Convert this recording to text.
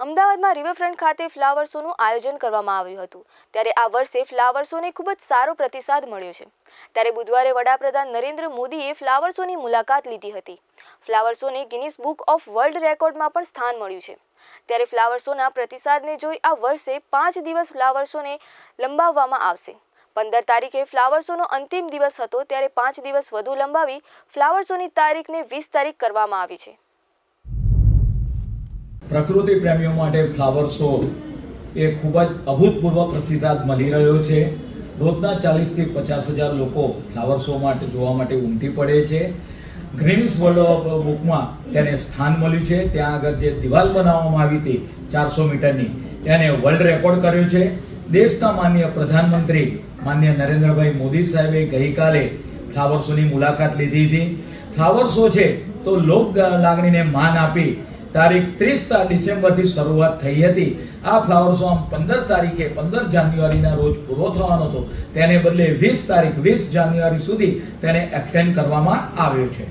અમદાવાદમાં રિવરફ્રન્ટ ખાતે ફ્લાવર શોનું આયોજન કરવામાં આવ્યું હતું. ત્યારે આ વર્ષે ફ્લાવર શોને ખૂબ જ સારો પ્રતિસાદ મળ્યો છે. ત્યારે બુધવારે વડાપ્રધાન નરેન્દ્ર મોદીએ ફ્લાવર શોની મુલાકાત લીધી હતી. ફ્લાવર શોને ગિનિસ બુક ઓફ વર્લ્ડ રેકોર્ડમાં પણ સ્થાન મળ્યું છે. ત્યારે ફ્લાવર શોના પ્રતિસાદને જોઈ આ વર્ષે પાંચ દિવસ ફ્લાવર શોને લંબાવવામાં આવશે. પંદર તારીખે ફ્લાવર શોનો અંતિમ દિવસ હતો, ત્યારે પાંચ દિવસ વધુ લંબાવી ફ્લાવર શોની તારીખને વીસ તારીખ કરવામાં આવી છે. પ્રકૃતિ પ્રેમીઓ માટે ફ્લાવર શો એ ખૂબ જ અભૂતપૂર્વ પ્રતિસાદ મળી રહ્યો છે. રોજના ચાલીસથી પચાસ હજાર લોકો ફ્લાવર શો માટે જોવા માટે ઉમટી પડે છે. ગ્રીનિસ વર્લ્ડ બુકમાં તેને સ્થાન મળ્યું છે. ત્યાં આગળ જે દિવાલ બનાવવામાં આવી હતી ચારસો મીટરની તેને વર્લ્ડ રેકોર્ડ કર્યો છે. દેશના માન્ય પ્રધાનમંત્રી માન્ય નરેન્દ્રભાઈ મોદી સાહેબે ગઈકાલે ફ્લાવર શોની મુલાકાત લીધી હતી. ફ્લાવર શો છે તો લોક લાગણીને માન આપી તારીખ ત્રીસ ડિસેમ્બરથી શરૂઆત થઈ હતી. આ ફ્લાવર શો આમ પંદર તારીખે, પંદર જાન્યુઆરીના રોજ પૂરો થવાનો હતો. તેને બદલે વીસ તારીખ, વીસ જાન્યુઆરી સુધી તેને એક્સટેન્ડ કરવામાં આવ્યો છે.